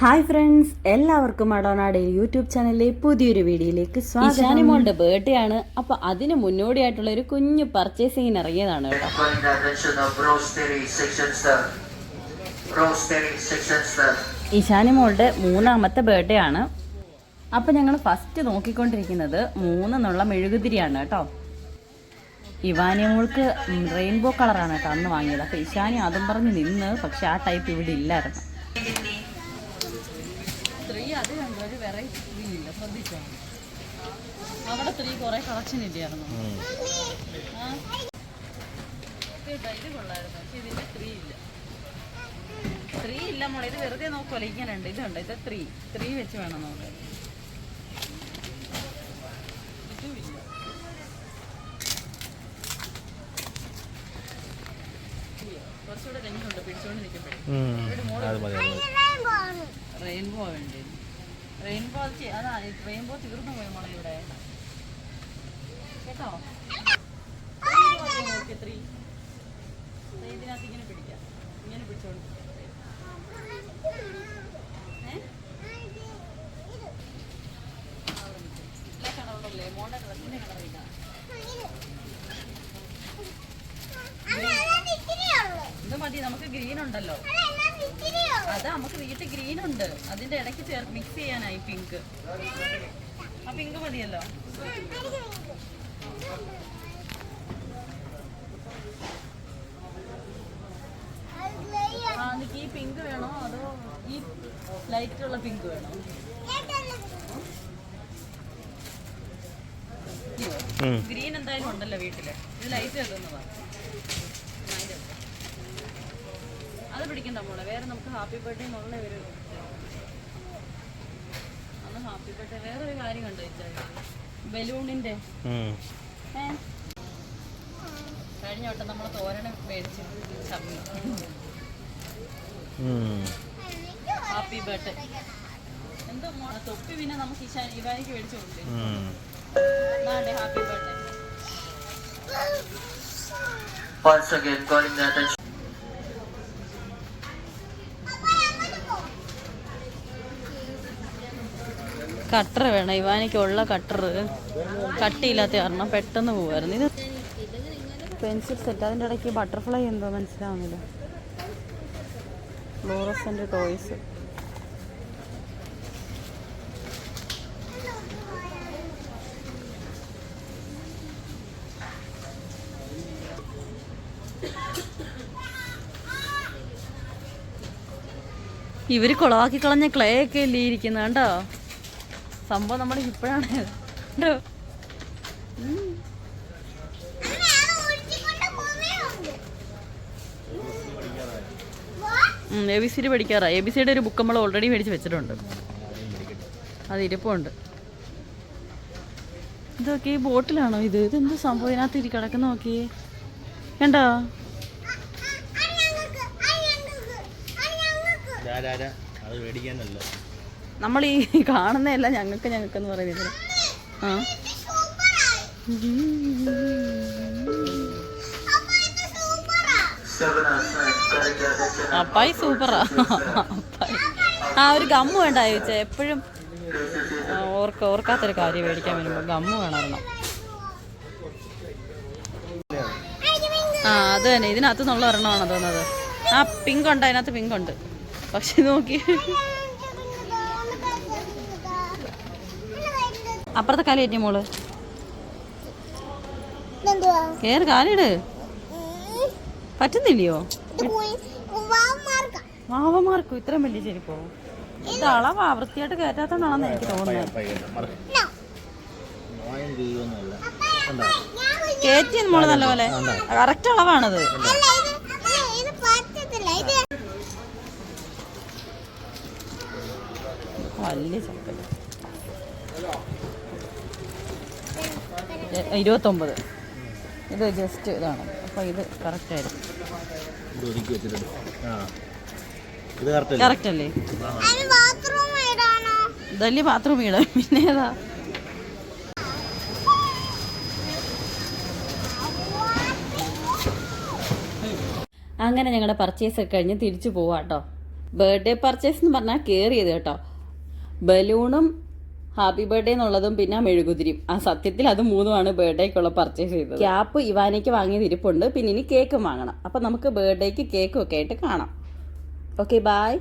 Hi friends എല്ലാവർക്കും അടോനാട് YouTube ചാനലിലെ പുതിയൊരു വീഡിയോയിലേക്ക് സ്വാഗതം. മോളുടെ ബർത്ത്ഡേ ആണ്. അപ്പൊ അതിന് മുന്നോടിയായിട്ടുള്ള ഒരു കുഞ്ഞു പർച്ചേസിങ്ങിന് ഇറങ്ങിയതാണ്. ഇഷാനി മോളുടെ മൂന്നാമത്തെ ബർത്ത്ഡേ ആണ്. അപ്പൊ ഞങ്ങൾ ഫസ്റ്റ് നോക്കിക്കൊണ്ടിരിക്കുന്നത് മൂന്നെന്നുള്ള മെഴുകുതിരിയാണ് കേട്ടോ. ഇവാനി മോൾക്ക് റെയിൻബോ കളറാണ് കേട്ടോ അന്ന് വാങ്ങിയത്. അപ്പൊ ഇഷാനി അതും പറഞ്ഞ് നിന്ന് പക്ഷെ ആ ടൈപ്പ് ഇവിടെ ഇല്ലായിരുന്നു. സ്ത്രീ അത് കണ്ടു. ഒരു വെറൈറ്റി ഇല്ല ശ്രദ്ധിച്ചോ? അവിടെ സ്ത്രീ കുറെ കളക്ഷൻ ഇല്ലായിരുന്നു ആ. കേട്ടോ, ഇത് കൊള്ളായിരുന്നു പക്ഷെ ഇതിന്റെ സ്ത്രീ ഇല്ല. സ്ത്രീ ഇല്ല മോളെ. ഇത് വെറുതെ നോക്കുമല്ലോ ഇങ്ങനെ ഉണ്ട് ഇതുണ്ട്. ഇത് ത്രീ ത്രീ വെച്ച് വേണം നോക്കാൻ ഇതുമില്ല ഇയ്യോ, കുറച്ചുകൂടെ രംഗുണ്ട് പിടിച്ചോണ്ട് നിൽക്കുമ്പോഴേ അത് മതി അത് മതി റെയിൻബോ വേണ്ടി റെയിൻബോ അതാ റെയിൻബോ തീർന്നു പോയി മോളെ ഇവിടെ. കേട്ടോ? ത്രീ ഇതിനകത്ത് ഇങ്ങനെ പിടിക്കാം. മോളുടെ ഡ്രസ്സിന്റെ കളർ ഇത്. മതി നമുക്ക് ഗ്രീൻ ഉണ്ടല്ലോ. അതാ നമുക്ക് വീട്ടിൽ ഗ്രീൻ ഉണ്ട്. അതിന്റെ ഇടയ്ക്ക് ചേർ മിക്സ് ചെയ്യാനായി പിങ്ക് ആ പിങ്ക് മതിയല്ലോ. ആ നിനക്ക് ഈ പിങ്ക് വേണോ? അതോ ഈ ലൈറ്റ് ഉള്ള പിങ്ക് വേണോ? ഗ്രീൻ എന്തായാലും ഉണ്ടല്ലോ വീട്ടിൽ. ഇത് ലൈറ്റ് വെക്കുന്നതാ അത് പിടിക്കണ്ട മോളെ. വേറെ നമുക്ക് ഹാപ്പി ബർത്ത്ഡേ എന്നുള്ള ഒരു അന്ന് ഹാപ്പി ബർത്ത്ഡേ വേറെ ഒരു കാര്യം കണ്ടോ വെച്ചാൽ ബലൂണിന്റെ? കഴിഞ്ഞ വട്ടം നമ്മൾ തോരണം മേടിച്ച് ചമ്മി. ഹാപ്പി ബർത്ത്ഡേ എന്തോ മോളെ തൊപ്പി പിന്നെ നമുക്ക് ഈ ഇവാനിക്ക് മേടിച്ചു കൊടുത്തേ. Happy birthday Once again, calling the attention. Cutter വേണം. ഇവാനിക്കുള്ള കട്ടർ കട്ടിയില്ലാത്ത കാരണം പെട്ടെന്ന് പോവായിരുന്നു. ഇത് പെൻസിൽ സെറ്റ് അതിന്റെ ഇടയ്ക്ക് ബട്ടർഫ്ലൈ എന്തോ മനസ്സിലാവുന്നില്ല. ഫ്ലോറസന്റ് ടോയ്സ് ഇവർ കുളവാക്കി കളഞ്ഞ ക്ലേ ഒക്കെ അല്ലേ ഇരിക്കുന്നത് കണ്ടോ? സംഭവം നമ്മുടെ ഇപ്പോഴാണ്. എ ബി സി ഡി പഠിക്കാറാ എ ബി സിയുടെ ഒരു ബുക്ക് നമ്മൾ ഓൾറെഡി മേടിച്ച് വെച്ചിട്ടുണ്ട്. അത് ഇരിപ്പുണ്ട്. ഇതൊക്കെ ഈ ബോട്ടിലാണോ ഇത്? ഇതെന്ത് സംഭവം? ഇതിനകത്ത് ഇരി കിടക്കുന്ന നോക്കിയേ കണ്ടോ. അത് മേടിക്കാനല്ല. നമ്മൾ ഈ കാണുന്നതല്ല ഞങ്ങൾക്ക് ഞങ്ങൾക്കെന്ന് പറയുന്നത്. ആ. അപ്പായി സൂപ്പറാ. അപ്പായി. ആ ഒരു ഗമ്മ് വേണ്ട ചോദിച്ചാൽ എപ്പോഴും ഓർക്ക ഓർക്കാത്തൊരു കാര്യം മേടിക്കാൻ വരുമ്പോൾ ഗമ്മ് വേണമായിരുന്നു. ആ അത് തന്നെ. ഇതിനകത്ത് നിന്നുള്ള ഒരെണ്ണമാണ് തോന്നുന്നത്. ആ പിങ്ക് ഉണ്ട്. അതിനകത്ത് പിങ്ക് ഉണ്ട്. പക്ഷെ നോക്കി. അപ്പുറത്തെ കാലി കയറ്റി മോൾ. കേറ് കാലിട്. പറ്റുന്നില്ലയോ? വാവമാർക്കും. ഇത്രയും വലിയ ചെരിപ്പോ? ഇത് അളവാ വൃത്തിയായിട്ട് കയറ്റാത്തോണ്ടാണെന്ന് എനിക്ക് തോന്നുന്നത്. കയറ്റി മോൾ നല്ലപോലെ. കറക്റ്റ് അളവാണത്. വലിയ ചക്കൽ ഇരുപത്തൊമ്പത്. ഇത് ജസ്റ്റ് ഇതാണ്. അപ്പോൾ ഇത് കറക്റ്റ് ആയിരിക്കും. കറക്റ്റ് അല്ലേ? ഇതല്ലേ ബാത്റൂം വീട് പിന്നെ ഏതാ? അങ്ങനെ ഞങ്ങളുടെ പർച്ചേസ് ഒക്കെ കഴിഞ്ഞ് തിരിച്ചു പോവാട്ടോ ബർത്ത്ഡേ പർച്ചേസ് എന്ന് പറഞ്ഞാൽ കയറിയത് കേട്ടോ. ബലൂണും ഹാപ്പി ബർത്ത്ഡേ എന്നുള്ളതും പിന്നെ മെഴുകുതിരിയും ആ സത്യത്തിൽ അത് മൂന്നുമാണ് ബർത്ത്ഡേക്കുള്ള പർച്ചേസ് ചെയ്തത്. ക്യാപ്പ് ഇവാനയ്ക്ക് വാങ്ങിയത് ഇരിപ്പുണ്ട് പിന്നെ ഇനി കേക്കും വാങ്ങണം. അപ്പം നമുക്ക് ബർത്ത്ഡേക്ക് കേക്കും ഒക്കെ ആയിട്ട് കാണാം. Okay bye